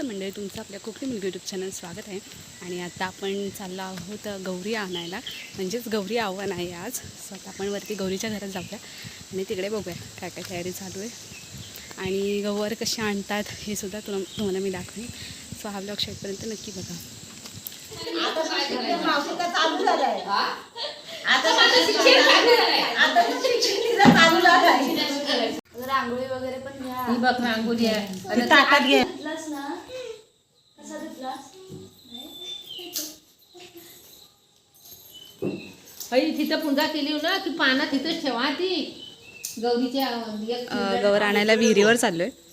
नमस्कार मंडळी तुमचं आपल्या कोकणी मुलगी यूट्यूब चॅनल स्वागत आहे. आणि आता आपण चाललो आहोत गौरी आणायला. म्हणजेच गौरी आव्हान आहे आज. सो आता आपण वरती गौरीच्या घरात जाऊया. आणि तिकडे बघूया काय काय तयारी चालू आहे. आणि गौवर कशी आणतात हे सुद्धा तुला तुम्हाला मी दाखवेन. सो हा ब्लॉग शेवटपर्यंत नक्की बघा. रांगोळी वगैरे पण घ्या. ही बघ रांगोळी आहे. ताटात घे. ना कसा तिथं पूजा केली ना की पाना तिथं ठेवा ती. गौरीच्या गौर आणायला विहिरीवर चाललो आहे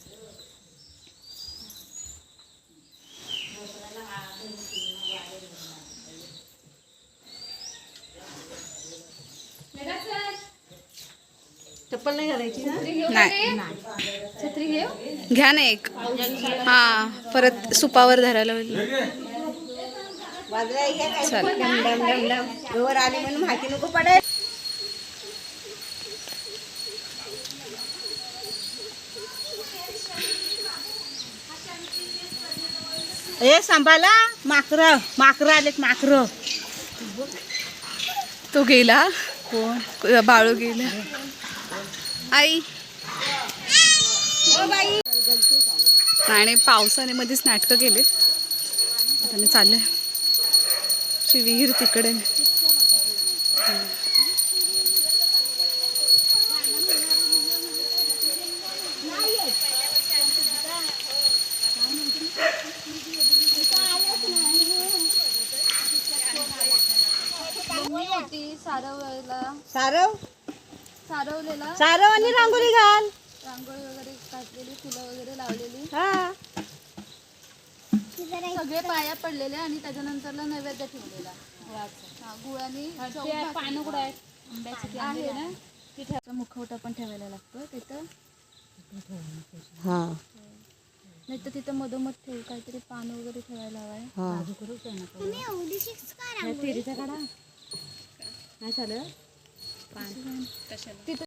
चप्पल नाही घालायची ना? नाही. घ्या ना एक. हां परत सुपावर धरायला आली माहिती नको ए सांभाळा माकर माकर आलेत माकर. तो गेला. कोण? बाळू गेला. आई. आणि पावसाने मध्येच नाटकं केले आता मी चालले अशी विहीर तिकडे. वगैरे लावलेली. हा. सगळे पाया पडलेले आणि त्याच्यानंतरला नैवेद्य ठेवलेला. हा पानं कुठं आहेत? आहे ना? तिथे. मुखवटा पण ठेवायला लागतो तिथं. हा. नाही तर तिथं मधोमध ठेवू काहीतरी पानं वगैरे ठेवायला हवाय. हा. तिरीचा काढा. नाही झालं तिथं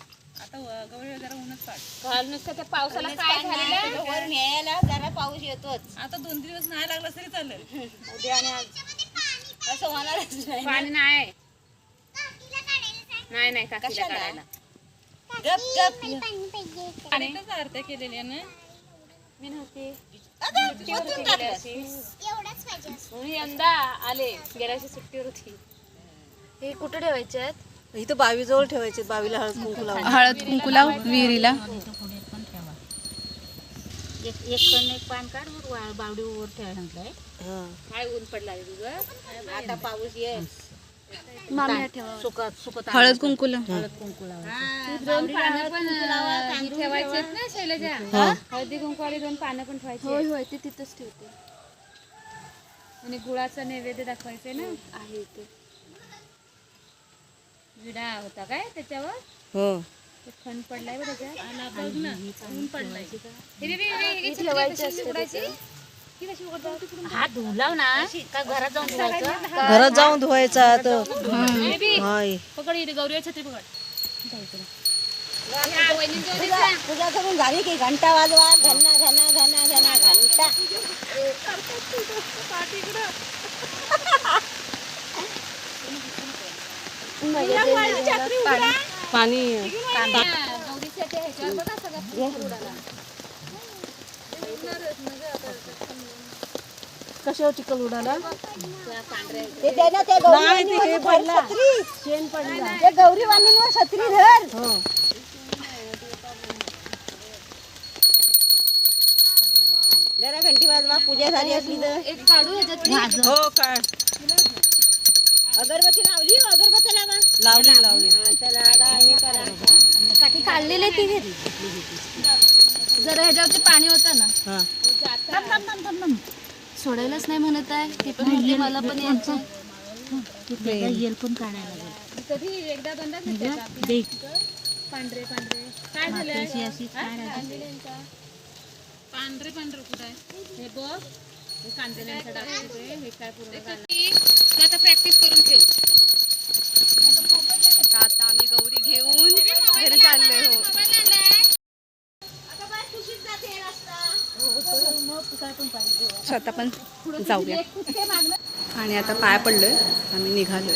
घाल नुसतं त्या पावसाला काय झालेलं? वर न्यायला जरा पाऊस येतोच. आता दोन दिवस नाही लागला तरी चालेल. उद्या आणि आज. असं होणारच नाही पाणी नाही. नाही नाही काकीला कशाला? काढायला. गप गप. पाण्यातच आरत्या केलेल्या ना. मी नव्हती. आता सुट्टीवर होती ओतून गेल्या टाकलं. वर्षी म्हणून यंदा आले. गेल्या वर्षी सुट्टीवर होती. हे कुठे ठेवायचे आहेत? इथं बावी जवळ ठेवायचे बावीला हळद कुंकू लावून. हळद कुंकू लाव विहिरीला. एक एक पण एक पान काढ वा- ठेवायला हा. काय ऊन पडला रे तुझं? आता पाऊस ये. सुकत सुकत हळद कुंकू लाव. कुंकू लावा दोन पानं पण ना शैलजा? हळदी कुंकवाली दोन पानं पण ठेवायची होय होय ते तिथंच ठेवते. आणि गुळाचा नैवेद्य दाखवायचंय ना? आहे इथे विडा होता काय त्याच्यावर? हो. ते खण पडलाय हात धुलाव ना का घरात जाऊन धुवायचं? घरात जाऊन धुवायचा तर हाय. पकड इथे गौरी छत्री पकड. तुझा तुझा करून झाली की घंटा वाजवा घना घना घना घना घंटा. पाणी गौरीसाठी ह्याच्यावर बघा सगळा फुल उडाला? कशावर चिकल उडाला ते गौरी छत्री. शेण पडला. ते गौरी वाणींवर छत्री धर. जरा घंटी वाजवा पूजा झाली असली तर. एक काढू हो काय अगरबत्ती लावली हो, अगरबत्ती लावली लावली. हे काढलेली ती जरा ह्याच्यावरती पाणी होतं ना. थांब, थांब, थांब, थांब, थांब. सोडायलाच नाही म्हणत आहे. ते पण म्हणते मला पण यायचं कधी एकदा बंद पांढरे पांढरे. काय झालंय? पांढरे पांढरे कुठं आहे? हे बघ. हे कांदेल्यांचं डाग हे काय पूर्ण तू आता प्रॅक्टिस करून ठेव. स्वतः पण जाऊया. आणि आता पाय पडलोय आम्ही निघालोय.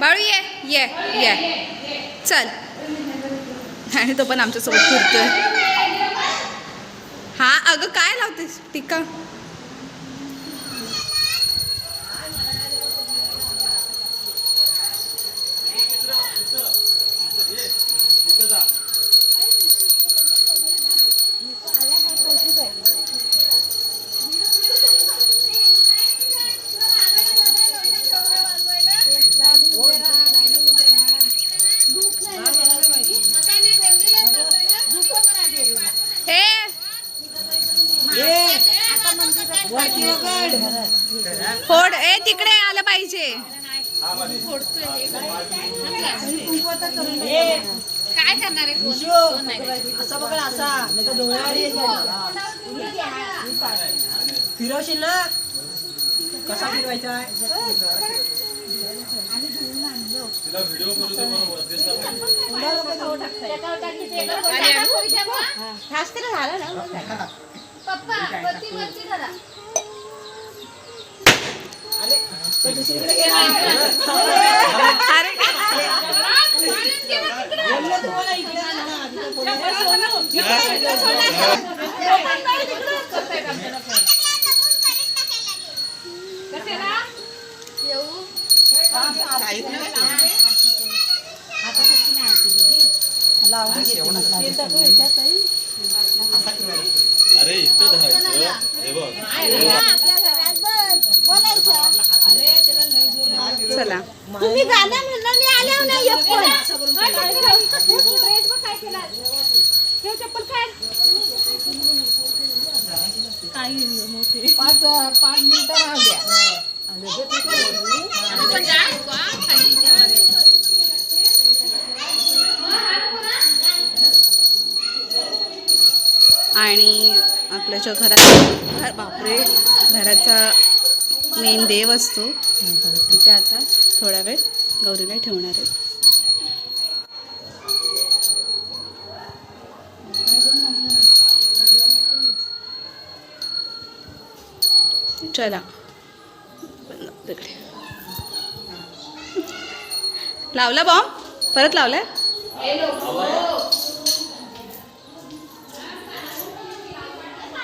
बाळू ये ये ये. चल. आणि तो पण आमच्यासोबत फिरतोय. हा अगं काय लावतेस? टिका. फोड. ए तिकडे आलं पाहिजे. काय करणार. फिरवशील ना? कसा फिरवायचा झालं ना. पप्पा अरे इथं धरायचं. हे बघ. चला. तुम्ही गाणं म्हणलं मी आल्यावर नाही येत पण. काय केला. ठेव चप्पल काय. आणि आपल्या जो. घरात घर बापरे घराचा मेन देव असतो. तिथे आता थोडा वेळ गौरीला ठेवणार आहे. चला. तिकडे लावला बॉम्ब परत लावलाय?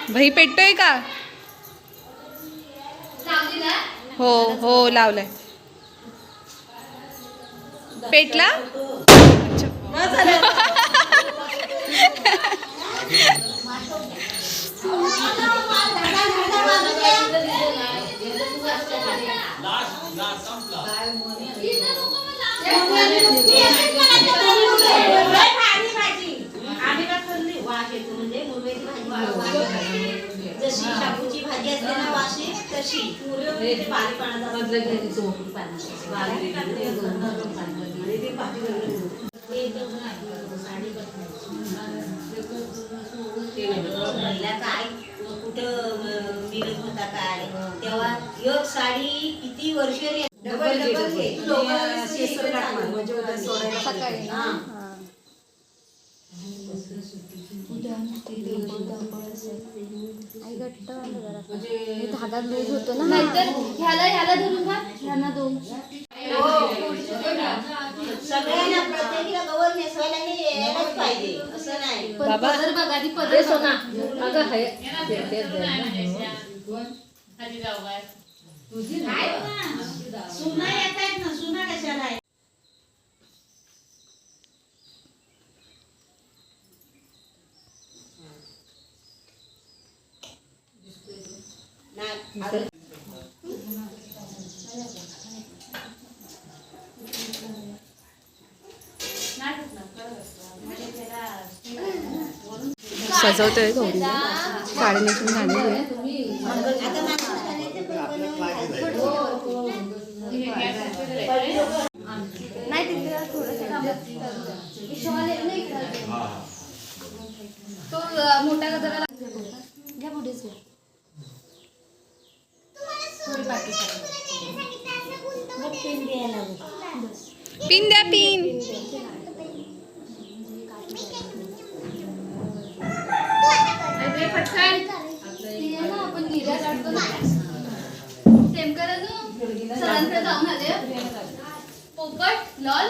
भाई पेटतोय का? हो हो लावलाय. पेटला? भाजी असते ना वाशी तशी. पाणी. पहिला काय? कुठं मिळत होता काय? तेव्हा एक साडी किती वर्ष डबल डबल घे. हा. आई घट्ट बांध जरा. हे धागा लूज होतो ना. नाहीतर ह्याला ह्याला धरून घाल ह्यांना दोन. सगळ्यांना प्रत्येकीला गवर नेसवायला नाही यायलाच पाहिजे. असं नाही. पण पदर बघा आधी अरे पदर सोना बघा. अगं हे ते- ते दे ना. सुना येत आहेत ना. सुना कशाला आहे? सजवतोय गौरीला साडी नेसून झालेली आहे ते मोठा गजरा लागतो घ्या पुढेच घ्या थोडी बाकी मग पेन द्यायला लागेल. पिन द्या पिन अरे पटकन ते आहे ना आपण निर्या काढतो ना सेम करा तू सरांकडे जाऊन आले पोपट लॉल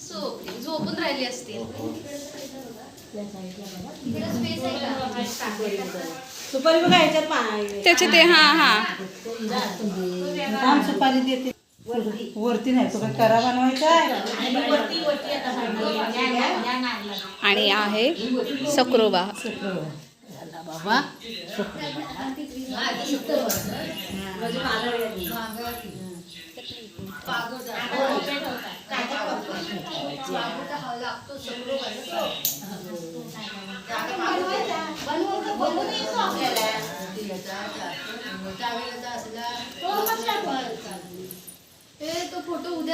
सो झोपून राहिली का? सुपारी बघा ह्याच्यात पा- त्याचे ते हा हा सुपारी देते वरती नाही तो काय करा बनवायचा आणि आहे सक्रोबा बाबा ते तो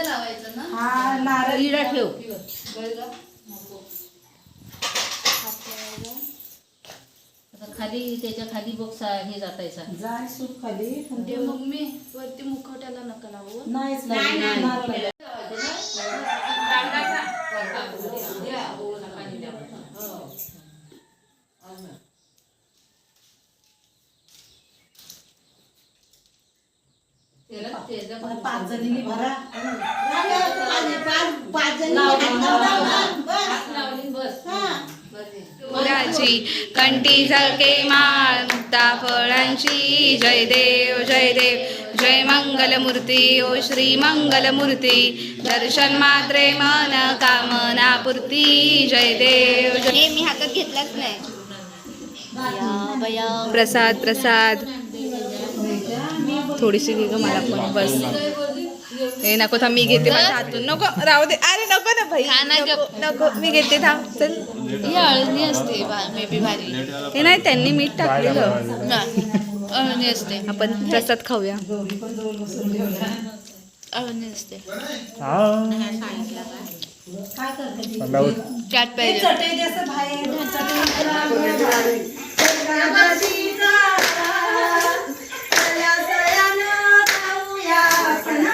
लावायचा ना? हा नारळ इडा ठेव. आता खाली त्याच्याखाली बॉक्स हे जातायचा जाय सूप खाली. ते मग मी वरती मुखवट्याला नका लावू. नाहीच नाही नारळ. त्याला त्याचा आता पाच भरा. पाच- जणी बस. फुलाची कंठी झळके मुक्ता फळांची. जय देव जय देव. जय मंगलमूर्ती ओ श्री मंगलमूर्ती. दर्शन मात्रे मन कामना पूर्ती. जय देव जय मी हातात घेतलाच नाही. प्रसाद प्रसाद. थोडीशी घे ग मला पण बस. हे नको थांब मी घेते माझ्या हातून. नको राहू दे. अरे नको ना भाई नको नको. मी घेते थांब चल. ही हळदी असते मे बी भारी. हे नाही त्यांनी मीठ टाकलेलं. अळणी असते. आपण प्रसाद खाऊया. अळणी असते. काय करते चाट पाहिजे. चटई